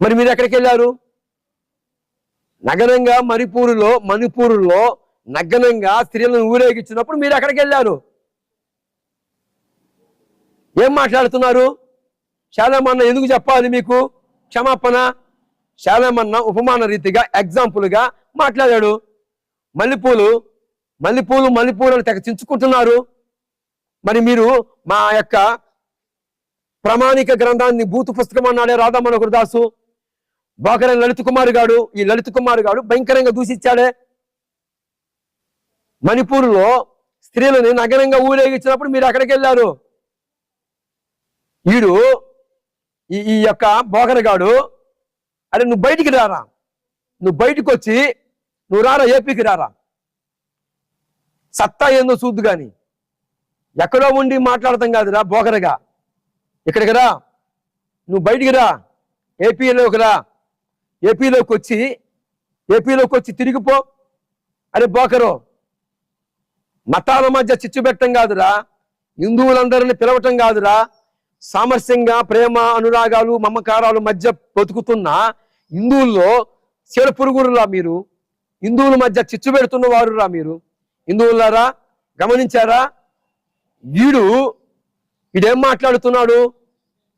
మరి మీరు ఎక్కడికి వెళ్ళారు? నగరంగా మణిపూరులో మణిపూరులో నగ్నంగా స్త్రీలను ఊరేగించినప్పుడు మీరు ఎక్కడికి వెళ్ళారు? ఏం మాట్లాడుతున్నారు? శాలమన్న ఎందుకు చెప్పాలి మీకు? క్షమాపణ. శాలమన్న ఉపమాన రీతిగా ఎగ్జాంపుల్గా మాట్లాడాడు. మల్లెపూలు మల్లెపూలు మల్లెపూలను తెగ చించుకుంటున్నారు. మరి మీరు మా యొక్క ప్రామాణిక గ్రంథాన్ని భూత పుస్తకం అన్నాడే రాధామనోహర్ దాసు బోకర లలిత్ కుమార్ గాడు ఈ లలిత్ కుమార్ గాడు భయంకరంగా దూషించాడే. మణిపూర్లో స్త్రీలని నగరంగా ఊరేగించినప్పుడు మీరు అక్కడికి వెళ్ళారు. వీడు ఈ ఈ యొక్క బోకరగాడు అరే నువ్వు బయటికి రారా. నువ్వు బయటికి వచ్చి నువ్వు రారా ఏపీకి రారా. సత్తా ఏందో చూద్దు గాని. ఎక్కడో ఉండి మాట్లాడతాం కాదురా బోకరగా. ఇక్కడికి రా. నువ్వు బయటికి రా. ఏపీలోకి రా. ఏపీలోకి వచ్చి ఏపీలోకి వచ్చి తిరిగిపో అరే బోకరు మతాల మధ్య చిచ్చు పెట్టడం కాదురా హిందువులందరిని పిలవటం కాదురా. సామరస్యంగా ప్రేమ అనురాగాలు మమకారాలు మధ్య బతుకుతున్న హిందువుల్లో చీడ పురుగురులా మీరు హిందువుల మధ్య చిచ్చు పెడుతున్న వారురా మీరు. హిందువులారా గమనించారా? వీడు వీడేం మాట్లాడుతున్నాడు?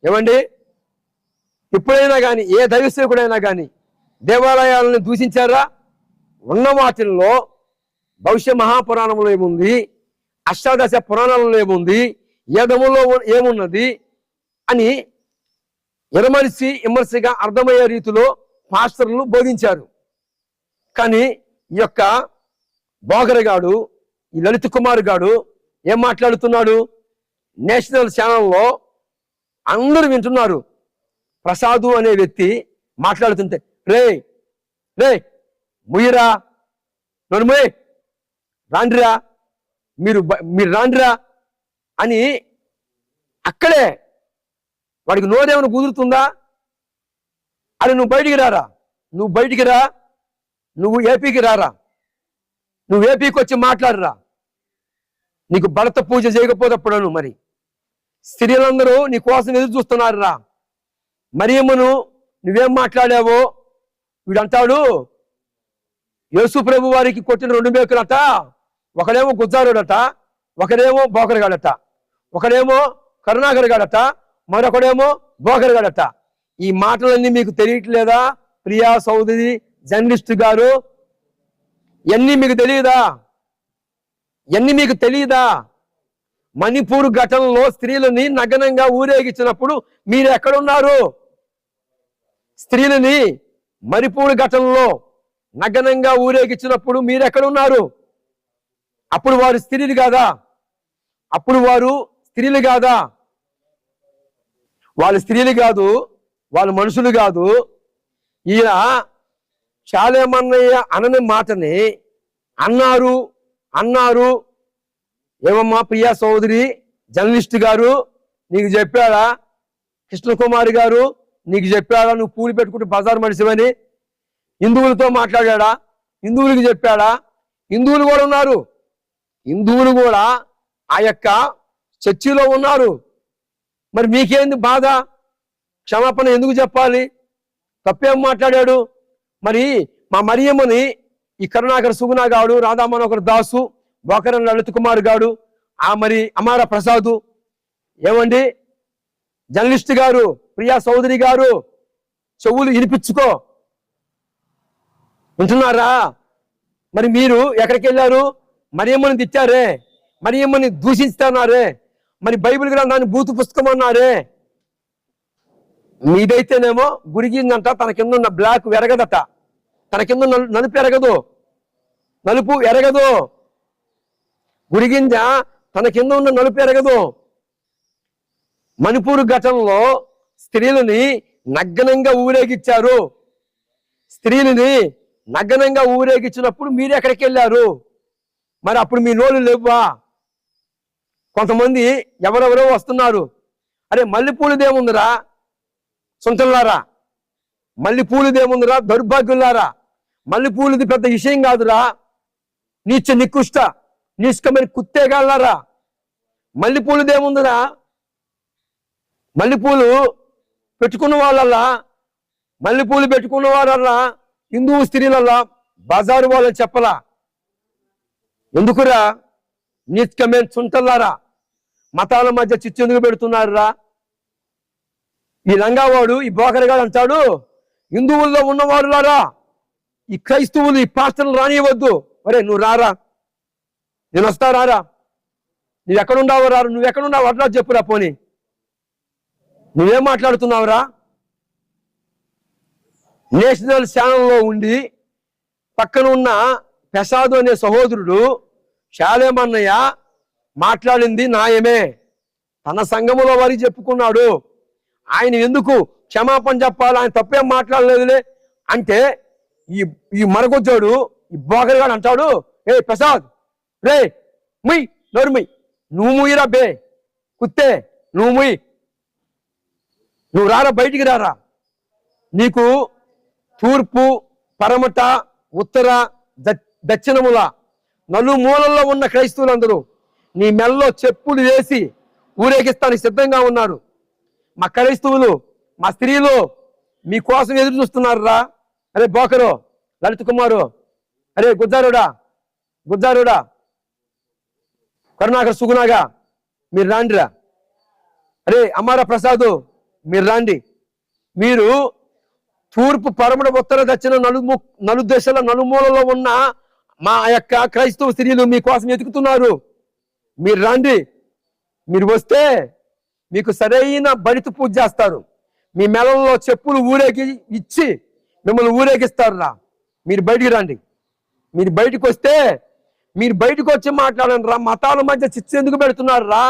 ఏమండి? ఎప్పుడైనా కానీ ఏ దైవసేవకుడైనా కానీ దేవాలయాలను దూషించారా? ఉన్న వాటిల్లో భవిష్య మహాపురాణంలో ఏముంది? అష్టాదశ పురాణంలో ఏముంది? ఏదములో ఏమున్నది? అని విమర్శి విమర్శగా అర్థమయ్యే రీతిలో పాస్టర్లు బోధించారు. కానీ ఈ యొక్క బోగరగాడు ఈ లలిత్ కుమార్ గాడు ఏం మాట్లాడుతున్నాడు? నేషనల్ ఛానల్లో అందరూ వింటున్నారు. ప్రసాదు అనే వ్యక్తి మాట్లాడుతుంటే రే రే ముయ్యరా నన్ను ముయ్ రాండ్రా మీరు బ- మీరు రాండ్రా అని అక్కడే వాడికి నోరేమైనా కుదురుతుందా? అని నువ్వు బయటికి రారా నువ్వు బయటికి రా నువ్వు ఏపీకి రారా నువ్వు ఏపీకి వచ్చి మాట్లాడరా నీకు భరత పూజ చేయకపోతే చేయకపోతప్పుడను మరి? స్త్రీలందరూ నీ కోసం ఎదురు చూస్తున్నారు రా మరియమ్మను నువ్వేం మాట్లాడావో వీడంటాడు. యేసు ప్రభు వారికి కొట్టిన రెండు మేకులట ఒకడేమో గుజ్జారుడట ఒకడేమో బోకరగాడట ఒకడేమో కరుణాకరగాడట మరొకడేమో బోకరగాడట. ఈ మాటలన్నీ మీకు తెలియట్లేదా? ప్రియా సౌదరి జర్నలిస్ట్ గారు ఎన్ని మీకు తెలియదా ఎన్ని మీకు తెలియదా మణిపూర్ ఘటనలో స్త్రీలని నగ్నంగా ఊరేగించినప్పుడు మీరు ఎక్కడున్నారు? స్త్రీలని మరిపూడి ఘటనలో నగ్నంగా ఊరేగించినప్పుడు మీరెక్కడున్నారు? అప్పుడు వారు స్త్రీలు కాదా? అప్పుడు వారు స్త్రీలు కాదా? వాళ్ళు స్త్రీలు కాదు వాళ్ళు మనుషులు కాదు. ఈయన చాలేమన్నయ్య అనని మాటని అన్నారు అన్నారు. ఏమమ్మా ప్రియా సోదరి జర్నలిస్ట్ గారు నీకు చెప్పాడా కృష్ణకుమారి గారు నీకు చెప్పాడా నువ్వు పూలు పెట్టుకుంటే బజార్ మనిషివని? హిందువులతో మాట్లాడా హిందువులకు చెప్పాడా? హిందువులు కూడా ఉన్నారు. హిందువులు కూడా ఆ యొక్క చర్చిలో ఉన్నారు. మరి మీకేంది బాధ? క్షమాపణ ఎందుకు చెప్పాలి? తప్పేం మాట్లాడాడు? మరి మా మరియమ్మని ఈ కరుణాకర్ సుగుణ గాడు రాధామనోకర్ దాసు బోకరన్ లలిత్ కుమార్ గాడు ఆ మరి అమార ప్రసాదు ఏమండి? జర్నలిస్ట్ గారు ప్రియా చౌదరి గారు చెవులు వినిపించుకో. వింటున్నారా? మరి మీరు ఎక్కడికి వెళ్ళారు? మరియమ్మని తిట్టారే? మరియమ్మని దూషిస్తానారే మరి బైబిల్ గ్రంథాన్ని బూతు పుస్తకం అన్నారే? మీదైతేనేమో గురిగిందంట తన కింద ఉన్న బ్లాక్ ఎరగదట తన కింద నలుపు ఎరగదు. నలుపు ఎరగదు. గురిగింజ తన కింద ఉన్న నలుపు ఎరగదు. మణిపూర్ ఘటనలో స్త్రీలని నగ్నంగా ఊరేగించారు స్త్రీలని నగ్నంగా ఊరేగించినప్పుడు మీరు ఎక్కడికి వెళ్ళారు? మరి అప్పుడు మీ నోళ్ళు లేవా కొంతమంది ఎవరెవరో వస్తున్నారు. అరే మల్లెపూలదేముందిరా? సొంతలారా మల్లెపూలదేముందిరా? దౌర్భాగ్యులారా మల్లెపూలది పెద్ద విషయం కాదురా. నీచ నికృష్ట నిష్కమైన కుత్తేగాళ్ళారా మల్లెపూలదేముందిరా? మల్లెపూలు పెట్టుకున్న వాళ్ళల్లా మల్లెపూలు పెట్టుకున్న వాళ్ళల్లా హిందూ స్త్రీలల్లా బజారు వాళ్ళని చెప్పలా ఎందుకురా? నిత్యమైన చుంటల్లారా? మతాల మధ్య చిచ్చు ఎందుకు పెడుతున్నారురా? ఈ లంగావాడు ఈ బోకరగాడు అంటాడు హిందువుల్లో ఉన్నవారులారా ఈ క్రైస్తవులు ఈ పాస్టర్లు రానివ్వద్దు ఒరే నువ్వు రారా? నేను వస్తా రారా? నువ్వు ఎక్కడున్నావు రా నువ్వు ఎక్కడున్నావు అట్లా చెప్పురా పోనీ. నువ్వేం మాట్లాడుతున్నావురా? నేషనల్ ఛానల్లో ఉండి పక్కన ఉన్న ప్రసాద్ అనే సహోదరుడు శాలేమన్నయ్య మాట్లాడింది నాయమే తన సంఘములో వారి చెప్పుకున్నాడు. ఆయన ఎందుకు క్షమాపణ చెప్పాలి? ఆయన తప్పేం మాట్లాడలేదులే. అంటే ఈ ఈ మరగొచ్చాడు ఈ బోగరిగాడు అంటాడు ఏ ప్రసాద్ రే ముయ్ నోరు ముయ్ నువ్వు ముయ్యరా బే కుత్తే నువ్వు ముయ్ నువ్వు రారా బయటికి రారా? నీకు తూర్పు పరమట ఉత్తర ద- దక్షిణముల నలుమూలల్లో ఉన్న క్రైస్తవులందరూ నీ మెల్లో చెప్పులు వేసి ఊరేగిస్తానికి సిద్ధంగా ఉన్నారు. మా క్రైస్తవులు మా స్త్రీలు మీకోసం ఎదురు చూస్తున్నారు రా అరే బోకరు లలిత్ కుమారు అరే గుజ్జారుడా గుజ్జారుడా కరుణాకర్ సుగుణాగా మీరు రాండిరా. అరే అమ్మారా ప్రసాదు మీరు రాండి. మీరు తూర్పు పరమడ ఉత్తర దక్షిణ నలుము నలు దశల నలుమూలలో ఉన్న మా యొక్క క్రైస్తవ స్త్రీలు మీకోసం వెతుకుతున్నారు మీరు రండి. మీరు వస్తే మీకు సరైన బడిత పూజ చేస్తారు. మీ మెలంలో చెప్పులు ఊరేగి ఇచ్చి మిమ్మల్ని ఊరేగిస్తారురా. మీరు బయటికి రండి. మీరు బయటకు వస్తే మీరు బయటకు వచ్చి మాట్లాడండి రా. మతాల మధ్య చిచ్చు ఎందుకు పెడుతున్నారు రా